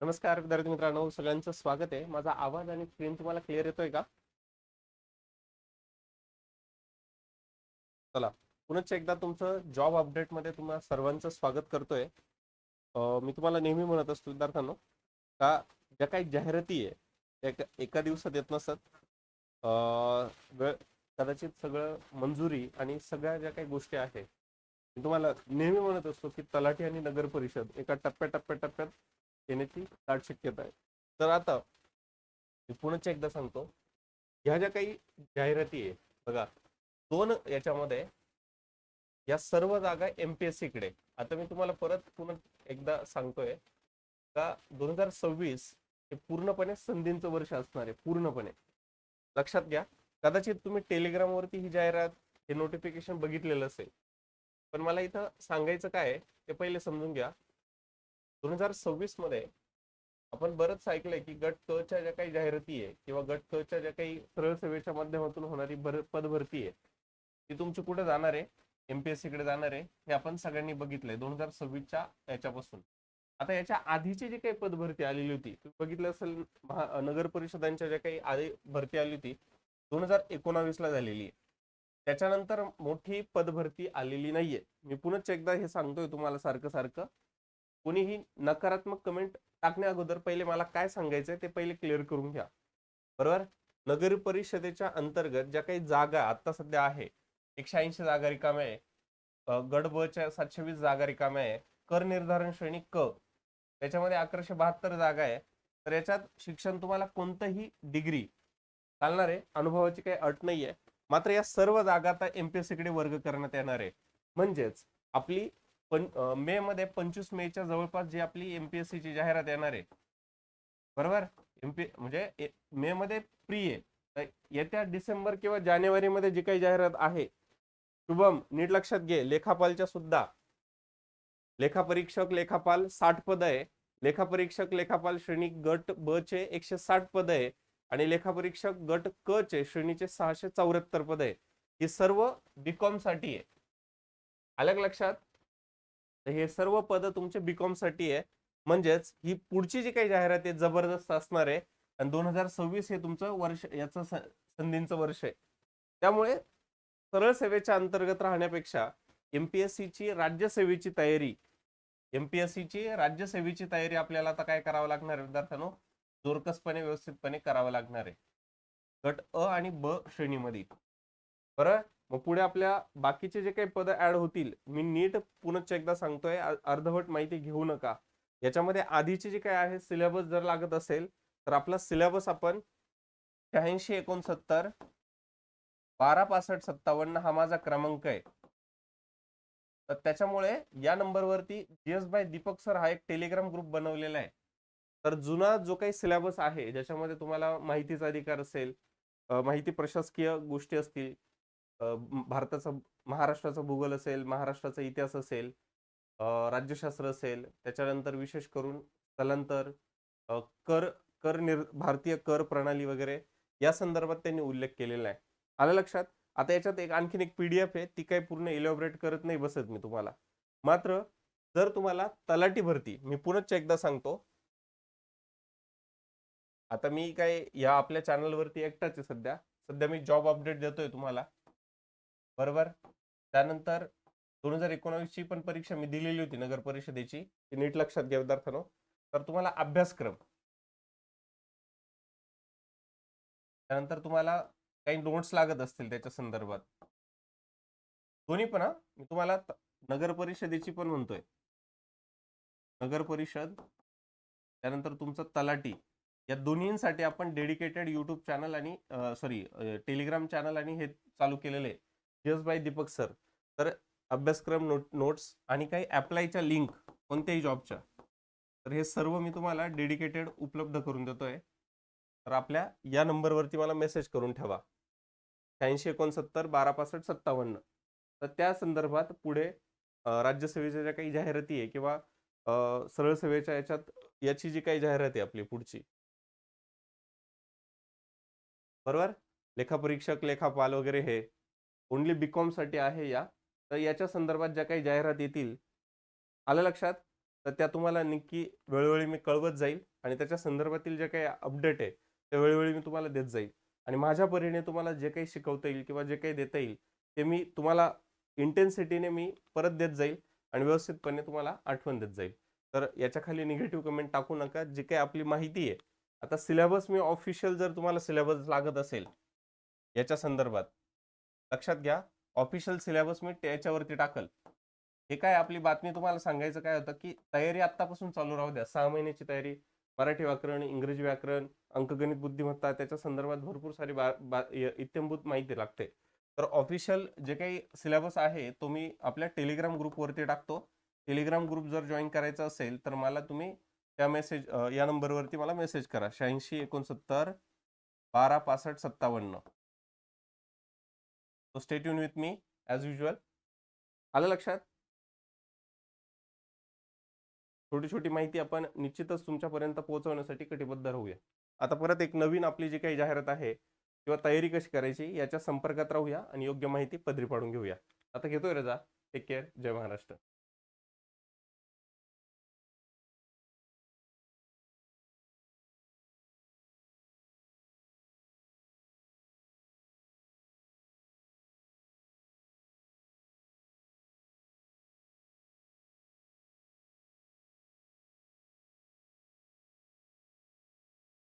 नमस्कार विद्यार्थी मित्रांनो सगळ्यांचं स्वागत आहे. माझा आवाज आणि स्क्रीन तुम्हाला क्लिअर येतोय का? चला पुनश्च एकदा तुमचं जॉब अपडेटमध्ये तुम्हाला सर्वांचं स्वागत करतोय. मी तुम्हाला नेहमी म्हणत असतो विद्यार्थ्यांनो का ज्या काही जाहिराती आहे त्या एका- एका दिवसात येत नसत कदाचित सगळं मंजुरी आणि सगळ्या ज्या काही गोष्टी आहे मी तुम्हाला नेहमी म्हणत असतो की तलाठी आणि नगर परिषद एका टप्प्या टप्प्या टप्प्यात येण्याची दाट शक्यता आहे. तर आता मी पुन्हा एकदा सांगतो. ह्या ज्या काही जाहिराती आहे बघा दोन याच्यामध्ये या सर्व जागा एमपीएससी कडे. आता मी तुम्हाला परत पुन्हा एकदा सांगतोय का दोन हजार सव्वीस हे पूर्णपणे संधींचं वर्ष असणार आहे पूर्णपणे. लक्षात घ्या कदाचित तुम्ही टेलिग्रामवरती ही जाहिरात हे नोटिफिकेशन बघितलेलं असेल. पण मला इथं सांगायचं काय ते पहिले समजून घ्या. दोन हजार सव्वीसमध्ये आपण बरंच ऐकलंय की गट क च्या ज्या काही जाहिराती आहे किंवा गट क च्या ज्या काही सरळ सेवेच्या माध्यमातून होणारी भर पदभरती आहे ती तुमची कुठे जाणार आहे? एमपीएससी कडे जाणार आहे हे आपण सगळ्यांनी बघितलंय दोन हजार सव्वीसच्या याच्यापासून. आता याच्या आधीची जी काही पदभरती आलेली होती तुम्ही बघितलं असेल महा नगर परिषदांच्या ज्या काही आधी भरती आली होती दोन हजार एकोणावीस ला झालेली आहे. त्याच्यानंतर मोठी पदभरती आलेली नाहीये. मी पुन्हा एकदा हे सांगतोय तुम्हाला सारखं सारखं. कोणीही नकारात्मक कमेंट टाकण्या अगोदर पहिले मला काय सांगायचंय ते पहिले क्लिअर करून घ्या. बरोबर? नगर परिषदेच्या अंतर्गत ज्या काही जागा आता सध्या आहे एकशे ऐंशी जागा रिकाम्या आहे अं, गट सातशे वीस जागा रिकाम्या आहे कर निर्धारण श्रेणी क त्याच्यामध्ये अकराशे बहात्तर जागा आहे तर याच्यात शिक्षण तुम्हाला कोणतंही डिग्री चालणार आहे अनुभवाची काही अट नाहीये. मात्र या सर्व जागा आता एमपीएससी कडे वर्ग करण्यात येणार आहे. म्हणजेच आपली पण मे मध्ये पंचवीस मेच्या जवळपास जी आपली एमपीएससी ची जाहिरात येणार आहे. बरोबर? एमपी म्हणजे मे मध्ये प्री आहे. येत्या डिसेंबर किंवा जानेवारी मध्ये जी काही जाहिरात आहे शुभम नीट लक्षात घे. लेखापालच्या सुद्धा. लेखापरीक्षक लेखापाल साठ पद आहे. लेखापरीक्षक लेखापाल श्रेणी गट ब चे एकशे साठ पद आहे. आणि लेखापरीक्षक गट क चे श्रेणीचे सहाशे चौऱ्याहत्तर पद आहे. ही सर्व बीकॉमसाठी आहे. अलग लक्षात? तर हे सर्व पद तुमचे बीकॉमसाठी आहे. म्हणजेच ही पुढची जी काही जाहिरात आहे जबरदस्त असणार आहे. आणि दोन हजार सव्वीस हे तुमचं वर्ष याचं संधींचं वर्ष आहे. त्यामुळे सरळ सेवेच्या अंतर्गत राहण्यापेक्षा एमपीएससी ची राज्यसेवेची तयारी एमपीएससी ची राज्यसेवेची तयारी आपल्याला आता काय करावं लागणार आहे विद्यार्थ्यांनो? जोरकसपणे व्यवस्थितपणे करावं लागणार आहे. गट अ आणि ब श्रेणीमध्ये. बरं? मग पुढे आपल्या बाकीचे जे काही पद ऍड होतील मी नीट पुनश्च एकदा सांगतोय अर्धवट माहिती घेऊ नका. याच्यामध्ये आधीचे जे काय आहे सिलेबस जर लागत असेल तर आपला सिलेबस आपण शहाऐंशी एकोणसत्तर बारा पासष्ट सत्तावन्न हा माझा क्रमांक आहे. तर त्याच्यामुळे या नंबरवरती जीएस बाय दीपक सर हा एक टेलिग्राम ग्रुप बनवलेला आहे. तर जुना जो काही सिलेबस आहे ज्याच्यामध्ये तुम्हाला माहितीचा अधिकार असेल माहिती प्रशासकीय गोष्टी असतील भारताचा महाराष्ट्राचा भूगोल असेल महाराष्ट्राचा इतिहास असेल राज्यशास्त्र असेल त्याच्यानंतर विशेष करून स्थलांतर कर कर निर् भारतीय कर प्रणाली वगैरे या संदर्भात त्यांनी उल्लेख केलेला आहे. आलं लक्षात? आता याच्यात एक आणखीन एक पीडीएफ आहे ती काही पूर्ण इलॉबरेट करत नाही बसत मी तुम्हाला. मात्र जर तुम्हाला तलाठी भरती मी पुनश्च एकदा सांगतो. आता मी काय या आपल्या चॅनलवरती एकटाच आहे सध्या. सध्या मी जॉब अपडेट देतोय तुम्हाला. बरोबर? त्यानंतर दोन हजार एकोणावीसची पण परीक्षा मी दिलेली होती नगर परिषदेची ती नीट लक्षात घ्या विद्यार्थ्यांनो. तर तुम्हाला अभ्यासक्रम. त्यानंतर तुम्हाला काही नोट्स लागत असतील त्याच्या संदर्भात. दोन्ही पण मी तुम्हाला नगर परिषदेची पण म्हणतोय. नगर परिषद त्यानंतर तुमचं तलाटी या दोन्हींसाठी आपण डेडिकेटेड यूट्यूब चॅनल आणि सॉरी टेलिग्राम चॅनल आणि हे चालू केलेले. आहे जस बाय दीपक सर. तर अभ्यासक्रम नोट नोट्स आणि काही अप्लायच्या लिंक कोणत्याही जॉबच्या तर हे सर्व मी तुम्हाला डेडिकेटेड उपलब्ध करून देतोय. तर आपल्या या नंबरवरती मला मेसेज करून ठेवा. शहाऐंशी एकोणसत्तर बारा पासष्ट सत्तावन्न. तर त्या संदर्भात पुढे राज्यसेवेच्या ज्या काही जाहिराती आहे किंवा सरळ सेवेच्या याच्यात याची जी काही जाहिरात आहे आपली पुढची. बरोबर? लेखापरीक्षक लेखापाल वगैरे हे. ओनली बी कॉमसाठी आहे या. तर याच्या संदर्भात ज्या काही जाहिरात येतील आलं लक्षात? तर त्या तुम्हाला नक्की वेळोवेळी मी कळवत जाईल आणि त्याच्या संदर्भातील जे काही अपडेट आहे ते वेळोवेळी मी तुम्हाला देत जाईल. आणि माझ्या परीने तुम्हाला जे काही शिकवता येईल किंवा जे काही देता येईल ते मी तुम्हाला इंटेन्सिटीने मी परत देत जाईल आणि व्यवस्थितपणे तुम्हाला आठवण देत जाईल. तर याच्या खाली निगेटिव्ह कमेंट टाकू नका. जी काही आपली माहिती आहे आता सिलेबस मी ऑफिशियल जर तुम्हाला सिलेबस लागत असेल याच्या संदर्भात लक्षात घ्या ऑफिशियल सिलेबस मी त्याच्यावरती टाकल. हे काय आपली बातमी तुम्हाला सांगायचं काय होतं की तयारी आत्तापासून चालू राहू द्या. सहा महिन्याची तयारी मराठी व्याकरण इंग्रजी व्याकरण अंकगणित बुद्धिमत्ता त्याच्या संदर्भात भरपूर सारी बा, बा इत्यंभूत माहिती लागते. तर ऑफिशियल जे काही सिलेबस आहे तो मी आपल्या टेलिग्राम ग्रुपवरती टाकतो. टेलिग्राम ग्रुप जर जॉईन करायचा असेल तर मला तुम्ही त्या मेसेज या नंबरवरती मला मेसेज करा. शहाऐंशी एकोणसत्तर बारा पासष्ट सत्तावन्न. सो स्टेट युन विथ मी ॲज युजल आलं लक्षात? छोटी छोटी माहिती आपण निश्चितच तुमच्यापर्यंत पोहोचवण्यासाठी कटिबद्ध राहूया. आता परत एक नवीन आपली जी काही जाहिरात आहे किंवा तयारी कशी करायची याच्या संपर्कात राहूया आणि योग्य माहिती पदरी पाडून घेऊया. आता घेतोय रजा. टेक केअर जय महाराष्ट्र.